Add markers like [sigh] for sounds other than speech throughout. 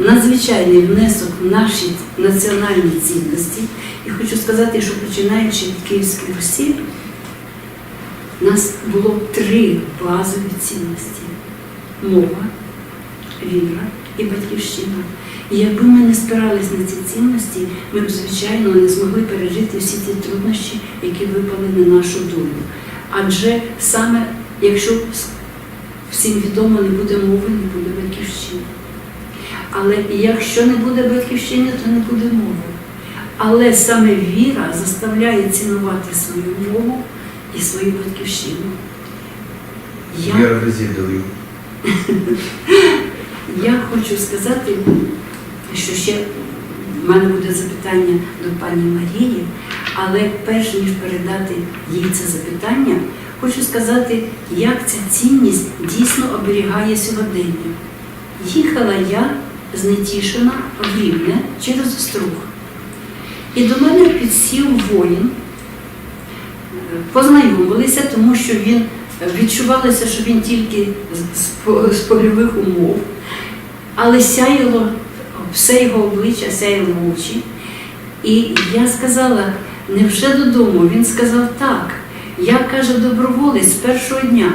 надзвичайний внесок в наші національні цінності. І хочу сказати, що починаючи від Київської Русі, у нас було три базові цінності: мова, віра і батьківщина. І якби ми не спирались на ці цінності, ми б, звичайно, не змогли пережити всі ті труднощі, які випали на нашу долю. Адже саме якщо всім відомо не буде мови, не буде батьківщини. Але якщо не буде батьківщини, то не буде мови. Але саме віра заставляє цінувати свою мову і свою батьківщину. Я, Вера Резідовою. [laughs] я хочу сказати, що ще в мене буде запитання до пані Марії, але перш ніж передати їй це запитання, хочу сказати, як ця цінність дійсно оберігає сьогодення. Їхала я знетішена в Рівне через Оструг. І до мене підсів воїн, познайомилися, тому що він відчувалося, що він тільки з, з, по- з польових умов, але сяяло все його обличчя, сяяло очі. І я сказала, невже додому? Він сказав так. Я каже, доброволець з першого дня.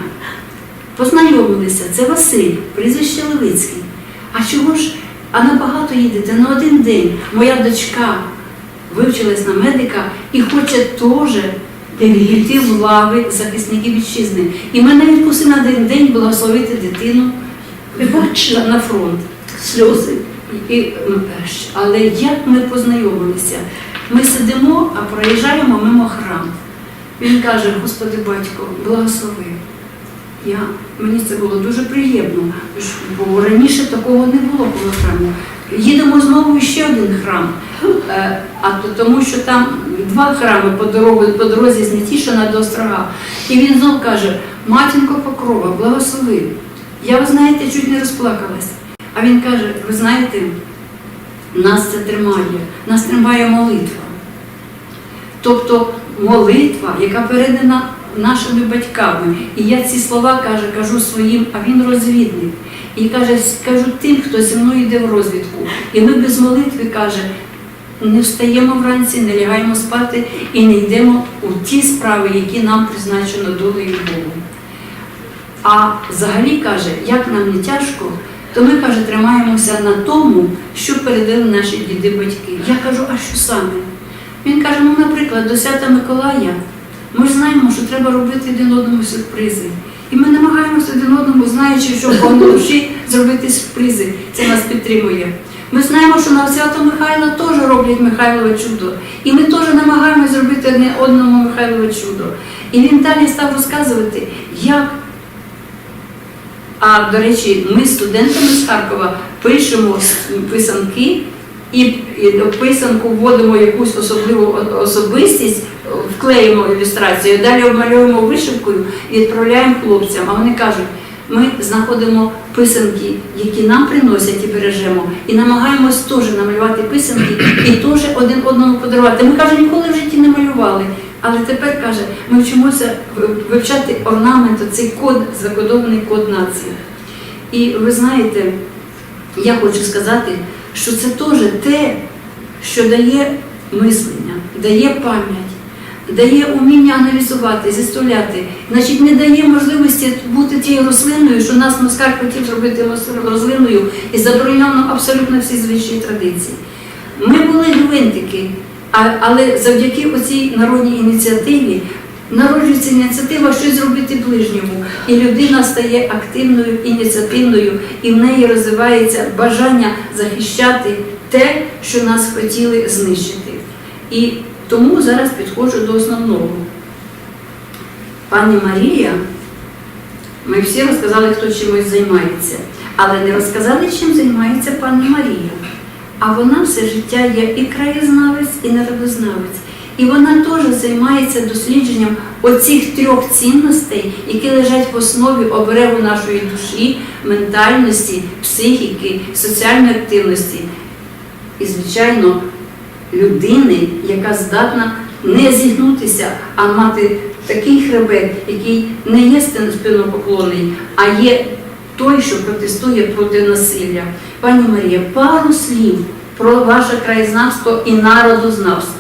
Познайомилися, це Василь, прізвище Левицький. А чого ж? А набагато їдете на один день. Моя дочка вивчилась на медика і хоче теж йти в лави захисників вітчизни. І мене відпустили на один день благословити дитину на фронт. Сльози. І, але як ми познайомилися? Ми сидимо, а проїжджаємо мимо храм. Він каже, Господи батько, благослови. Я, мені це було дуже приємно, бо раніше такого не було коло храму. Їдемо знову ще один храм, Е, а то тому, що там два храми по дорозі, по дорозі з Нетішина до Острога. І він знов каже: Матінко Покрова, благослови. Я, ви знаєте, чуть не розплакалась. А він каже: ви знаєте, нас це тримає, нас тримає молитва. Тобто молитва, яка передана нашими батьками. І я ці слова каже, кажу своїм, а він розвідник. І каже, кажу тим, хто зі мною йде в розвідку. І ми без молитви каже, не встаємо вранці, не лягаємо спати і не йдемо у ті справи, які нам призначено долею Богом. А взагалі каже, як нам не тяжко, то ми каже, тримаємося на тому, що передали наші діди батьки. Я кажу, а що саме? Він каже: ну, наприклад, до свята Миколая ми ж знаємо, що треба робити один одному сюрпризи. І ми намагаємося один одному, знаючи, що в душі зробити сюрпризи. Це нас підтримує. Ми знаємо, що на свято Михайла теж роблять Михайлове чудо. І ми теж намагаємося зробити одне одному Михайлове чудо. І він далі став розказувати, як а до речі, ми студентами з Харкова пишемо писанки і, і до писанку вводимо якусь особливу особистість, вклеїмо ілюстрацію, далі обмальовуємо вишивкою і відправляємо хлопцям. А вони кажуть, ми знаходимо писанки, які нам приносять і бережемо, і намагаємось теж намалювати писанки і теж один одному подарувати. Ми каже, ніколи в житті не малювали. Але тепер каже, ми вчимося вивчати орнамент, цей код, закодований код нації. І ви знаєте, я хочу сказати, що це теж те, що дає мислення, дає пам'ять, дає уміння аналізувати, зіставляти. Значить, не дає можливості бути тією рослиною, що нас Москаль хотів зробити рослиною і забороняв нам абсолютно всі звичні традиції. Ми були гвинтики, але завдяки оцій народній ініціативі народжується ініціатива щось зробити ближньому, і людина стає активною, ініціативною, і в неї розвивається бажання захищати те, що нас хотіли знищити. І тому зараз підходжу до основного. Пані Марія, ми всі розказали, хто чимось займається, але не розказали, чим займається пані Марія. А вона все життя є і краєзнавець, і народознавець. І вона теж займається дослідженням оцих трьох цінностей, які лежать в основі оберегу нашої душі, ментальності, психіки, соціальної активності. І, звичайно, людини, яка здатна не зігнутися, а мати такий хребет, який не є спинопоклонний, а є той, що протестує проти насилля. Пані Марія, пару слів про ваше краєзнавство і народознавство.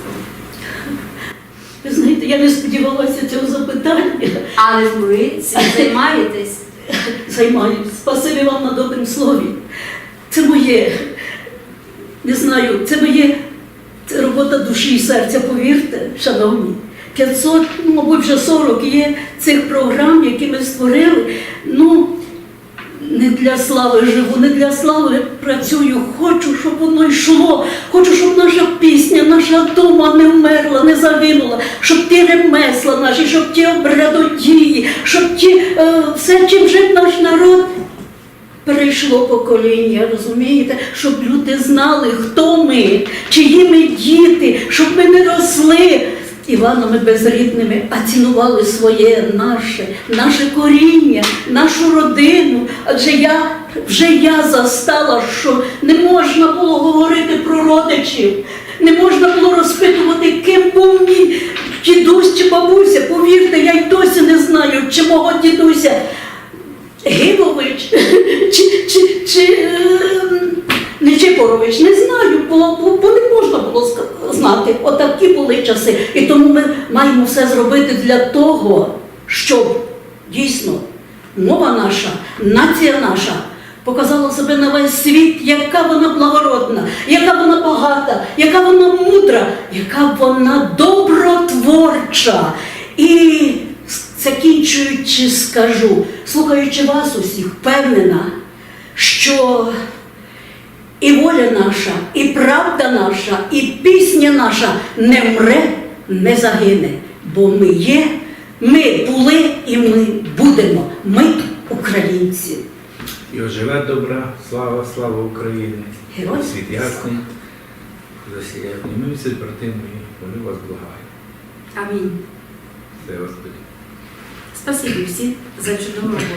Я не сподівалася цього запитання. Але ви цим займаєтесь. Займаюсь. Спасибі вам на добрім слові. Це моє, не знаю, це моє це робота душі і серця, повірте, шановні. 500, ну, мабуть, вже 40 є цих програм, які ми створили. Ну, не для слави живу, не для слави працюю. Хочу, щоб воно йшло. Хочу, щоб наша пісня, наша дума не вмерла, не загинула, щоб ті ремесла наші, щоб ті обрядодії, щоб ті е, все, чим жив наш народ. Перейшло покоління, розумієте, щоб люди знали, хто ми, чиї ми діти, щоб ми не росли Іванами безрідними, а цінували своє, наше, наше коріння, нашу родину. Адже я вже я застала, що не можна було говорити про родичів, не можна було розпитувати, ким був мій дідусь чи бабуся. Повірте, я й досі не знаю, чи мого дідуся. Гибович чи, чи, чи ем, не не знаю, бо, бо, не можна було ска- знати. Отакі були часи. І тому ми маємо все зробити для того, щоб дійсно мова наша, нація наша показала себе на весь світ, яка вона благородна, яка вона багата, яка вона мудра, яка вона добротворча. І закінчуючи, скажу, слухаючи вас усіх, впевнена, що воля наша, і правда наша, і пісня наша не вмре, не загине, бо ми є, ми були і ми будемо. Ми українці. І оживе добра, слава, слава Україні. Героям Світ ясний, засіяє. Ми всі брати мої, вони вас благають. Амінь. Все, Господи. Спасибі всім за чудову роботу.